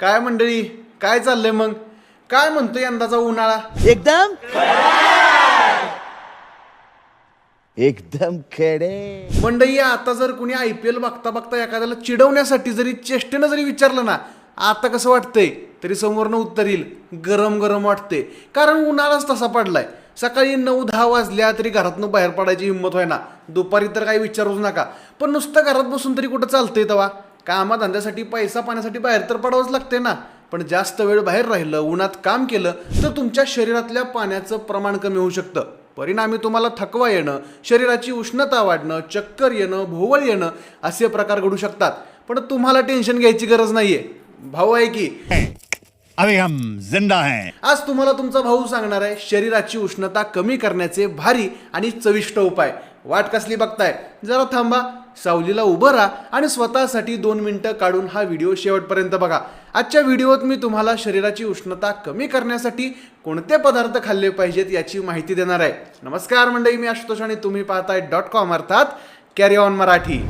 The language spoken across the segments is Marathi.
काय मंडळी? काय चाललंय मग? काय म्हणतो यंदाचा उन्हाळा? एकदम एकदम खडे! मंडळी आता जर कुणी आय पी एल बघता बघता एखाद्याला चिडवण्यासाठी जरी चेष्टेनं जरी विचारलं ना आता कसं वाटतंय? तरी समोरनं उत्तर येईल गरम गरम वाटते कारण उन्हाळाच तसा पडलाय. सकाळी नऊ दहा वाजल्या तरी घरातनं बाहेर पडायची हिंमत होय ना दुपारी तर काही विचारूच नका. पण नुसतं घरात बसून तरी कुठं चालतंय तेव्हा कामाधंद्यासाठी पैसा पाण्यासाठी बाहेर तर पडावंच लागते ना. पण जास्त वेळ बाहेर राहिलं उन्हात काम केलं तर तुमच्या शरीरातल्या पाण्याचं प्रमाण कमी होऊ शकतं. परिणामी तुम्हाला थकवा येणं शरीराची उष्णता वाढणं चक्कर येणं भोवळ येणं असे प्रकार घडू शकतात. पण तुम्हाला टेन्शन घ्यायची गरज नाहीये. भाऊ आहे की? अभी हम जिंदा हैं. आज तुम्हाला तुमचा भाऊ सांगणार आहे शरीराची उष्णता कमी करण्याचे भारी आणि चविष्ट उपाय. वाट कसली बघताय? जरा थांबा. सावलीला उभं राहा आणि स्वतःसाठी दोन मिनटं काढून हा व्हिडिओ शेवटपर्यंत बघा. आजच्या व्हिडिओत मी तुम्हाला शरीराची उष्णता कमी करण्यासाठी कोणते पदार्थ खाल्ले पाहिजेत याची माहिती देणार आहे. नमस्कार मंडळी मी आशुतोष आणि तुम्ही पाहताय डॉट कॉम अर्थात कॅरी ऑन मराठी.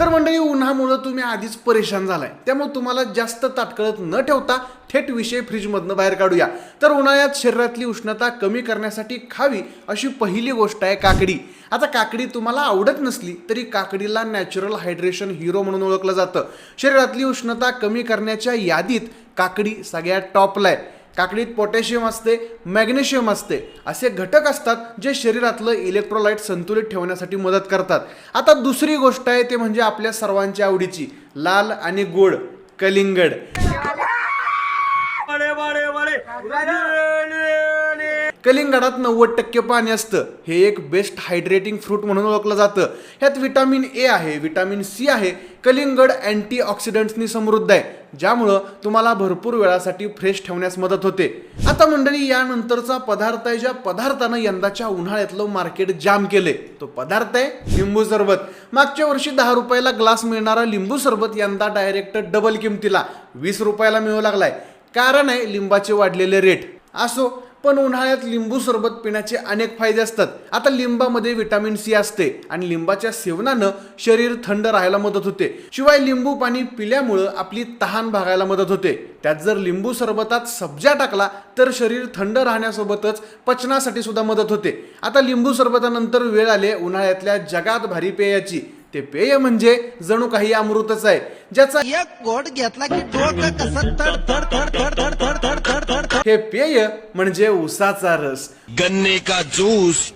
तर मंडळी उन्हामुळं तुम्ही आधीच परेशान झालाय. त्यामुळे तुम्हाला जास्त ताटकळत न ठेवता थेट विषय फ्रीजमधनं बाहेर काढूया. तर उन्हाळ्यात शरीरातली उष्णता कमी करण्यासाठी खावी अशी पहिली गोष्ट आहे काकडी. आता काकडी तुम्हाला आवडत नसली तरी काकडीला नॅचरल हायड्रेशन हिरो म्हणून ओळखलं जातं. शरीरातली उष्णता कमी करण्याच्या यादीत काकडी सगळ्यात टॉपला आहे. काकडीत पोटॅशियम असते मॅग्नेशियम असते. असे घटक असतात जे शरीरातलं इलेक्ट्रोलाइट संतुलित ठेवण्यासाठी मदत करतात. आता दुसरी गोष्ट आहे ते म्हणजे आपल्या सर्वांच्या आवडीची. लाल आणि गोड कलिंगड. कलिंगडात नव्वद टक्के पाणी असतं. हे एक बेस्ट हायड्रेटिंग फ्रूट म्हणून ओळखलं जातं. ह्यात विटॅमिन ए आहे विटॅमिन सी आहे कलिंगड अँटी ऑक्सिडंट्सनी समृद्ध आहे. ज्यामुळं तुम्हाला भरपूर वेळासाठी फ्रेश ठेवण्यास मदत होते. आता मंडळी यानंतरचा पदार्थ आहे ज्या पदार्थानं यंदाच्या उन्हाळ्यातलं मार्केट जाम केले तो पदार्थ आहे लिंबू सरबत. मागच्या वर्षी दहा रुपयाला ग्लास मिळणारा लिंबू सरबत यंदा डायरेक्ट डबल किमतीला. वीस रुपयाला मिळू लागलाय. कारण आहे लिंबाचे वाढलेले रेट असो पण उन्हाळ्यात लिंबू सरबत पिण्याचे अनेक फायदे असतात. आता लिंबामध्ये विटामिन सी असते आणि लिंबाच्या सेवनानं शरीर थंड राहायला मदत होते. शिवाय लिंबू पाणी पिल्यामुळं आपली तहान भागायला मदत होते. त्यात जर लिंबू सरबतात सब्जा टाकला तर शरीर थंड राहण्यासोबतच पचनासाठी सुद्धा मदत होते. आता लिंबू सरबतानंतर वेळ आले उन्हाळ्यातल्या जगात भारी पेयाची. ते पेय म्हणजे जणू काही अमृतच आहे. ज्याचा एक घोट घेतला की डोकं कसं थड थड थड थड थड थड हे पेय म्हणजे उसाचा रस. गन्ने का जूस?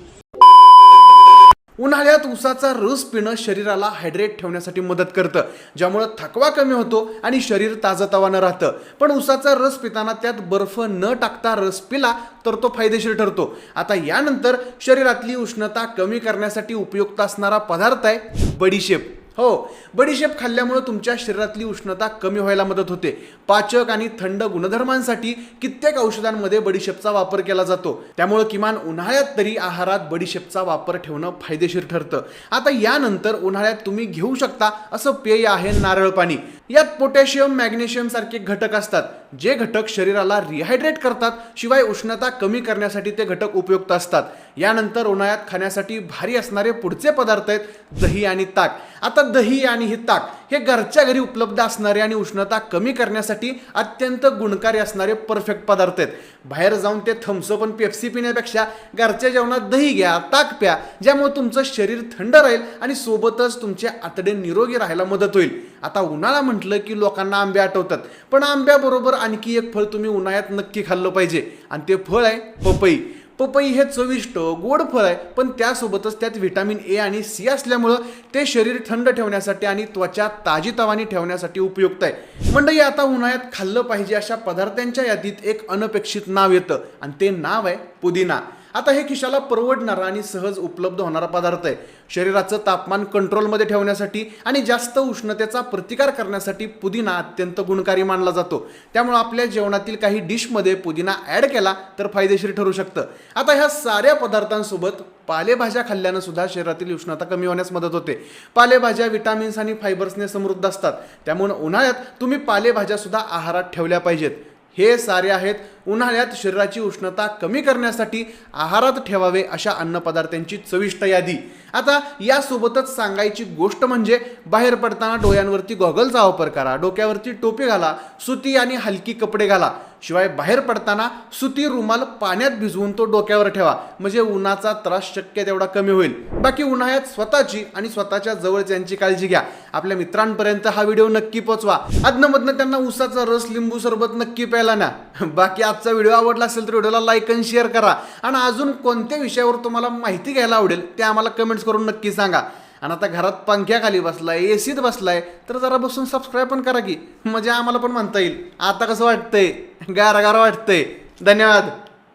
उन्हाळ्यात उसाचा रस पिणं शरीराला हायड्रेट ठेवण्यासाठी मदत करतं. ज्यामुळं थकवा कमी होतो आणि शरीर ताजतवानं राहतं. पण उसाचा रस पिताना त्यात बर्फ न टाकता रस पिला तर तो फायदेशीर ठरतो. आता यानंतर शरीरातली उष्णता कमी करण्यासाठी उपयुक्त असणारा पदार्थ आहे बडीशेप. हो बडीशेप खाल्ल्यामुळे तुमच्या शरीरातली उष्णता कमी व्हायला मदत होते. पाचक आणि थंड गुणधर्मांसाठी कित्येक औषधांमध्ये बडीशेपचा वापर केला जातो. त्यामुळे किमान उन्हाळ्यात तरी आहारात बडीशेपचा वापर ठेवणं फायदेशीर ठरतं. आता यानंतर उन्हाळ्यात तुम्ही घेऊ शकता असं पेय आहे नारळ पाणी. यात पोटॅशियम मॅग्नेशियम सारखे घटक असतात. जे घटक शरीराला रिहायड्रेट करतात शिवाय उष्णता कमी करण्यासाठी ते घटक उपयुक्त असतात. यानंतर उन्हाळ्यात खाण्यासाठी भारी असणारे पुढचे पदार्थ आहेत दही आणि ताक. आता दही आणि ही ताक हे घरच्या घरी उपलब्ध असणारे आणि उष्णता कमी करण्यासाठी अत्यंत गुणकारी असणारे परफेक्ट पदार्थ आहेत. बाहेर जाऊन ते थम्सअप आणि पेप्सी पिण्यापेक्षा घरच्या जेवणात दही घ्या ताक प्या ज्यामुळे तुमचं शरीर थंड राहील आणि सोबतच तुमचे आतडे निरोगी राहायला मदत होईल. आता उन्हाळा म्हटलं की लोकांना आंबे आठवतात. पण आंब्याबरोबर आणखी एक फळ तुम्ही उन्हाळ्यात नक्की खाल्लं पाहिजे. आणि ते फळ आहे पपई. पपई हे चविष्ट गोड फळ आहे पण त्यासोबतच त्यात व्हिटॅमिन ए आणि सी असल्यामुळं ते शरीर थंड ठेवण्यासाठी आणि त्वचा ताजीतवानी ठेवण्यासाठी उपयुक्त आहे. मंडळी आता उन्हाळ्यात खाल्लं पाहिजे अशा पदार्थांच्या यादीत एक अनपेक्षित नाव येतं. आणि ते नाव आहे पुदिना. आता हे खिशाला परवडणारा आणि सहज उपलब्ध होणारा पदार्थ आहे. शरीराचं तापमान कंट्रोलमध्ये ठेवण्यासाठी आणि जास्त उष्णतेचा प्रतिकार करण्यासाठी पुदिना अत्यंत गुणकारी मानला जातो. त्यामुळे आपल्या जेवणातील काही डिशमध्ये पुदिना ॲड केला तर फायदेशीर ठरू शकतं. आता ह्या साऱ्या पदार्थांसोबत पालेभाज्या खाल्ल्यानं सुद्धा शरीरातील उष्णता कमी होण्यास मदत होते. पालेभाज्या विटामिन्स आणि फायबर्सने समृद्ध असतात. त्यामुळे उन्हाळ्यात तुम्ही पालेभाज्या सुद्धा आहारात ठेवल्या पाहिजेत. हे सारे आहेत. उन्हाळ्यात शरीराची उष्णता कमी करण्यासाठी आहारात ठेवावे अशा अन्नपदार्थांची चविष्ट यादी. आता यासोबतच सांगायची गोष्ट म्हणजे बाहेर पडताना डोळ्यांवरती गॉगलचा वापर करा. डोक्यावरती टोपी घाला सुती आणि हलकी कपडे घाला. शिवाय बाहेर पडताना सुती रुमाल पाण्यात भिजवून तो डोक्यावर ठेवा. म्हणजे उन्हाचा त्रास शक्य तेवढा कमी होईल. बाकी उन्हाळ्यात स्वतःची आणि स्वतःच्या जवळच्यांची काळजी घ्या. आपल्या मित्रांपर्यंत हा व्हिडिओ नक्की पोचवा. अदनमधनं त्यांना उसाचा रस लिंबू सरबत नक्की प्यायला ना बाकी आजचा व्हिडिओ आवडला असेल तर व्हिडिओला लाईक आणि शेअर करा. आणि अजून कोणत्या विषयावर तुम्हाला माहिती घ्यायला आवडेल ते आम्हाला कमेंट्स करून नक्की सांगा. आणि आता घरात पंख्याखाली बसलाय एसीत बसलाय तर जरा बसून सबस्क्राईब पण करा की. म्हणजे आम्हाला पण म्हणता येईल. आता कसं वाटतंय? गारा वाटतंय. धन्यवाद.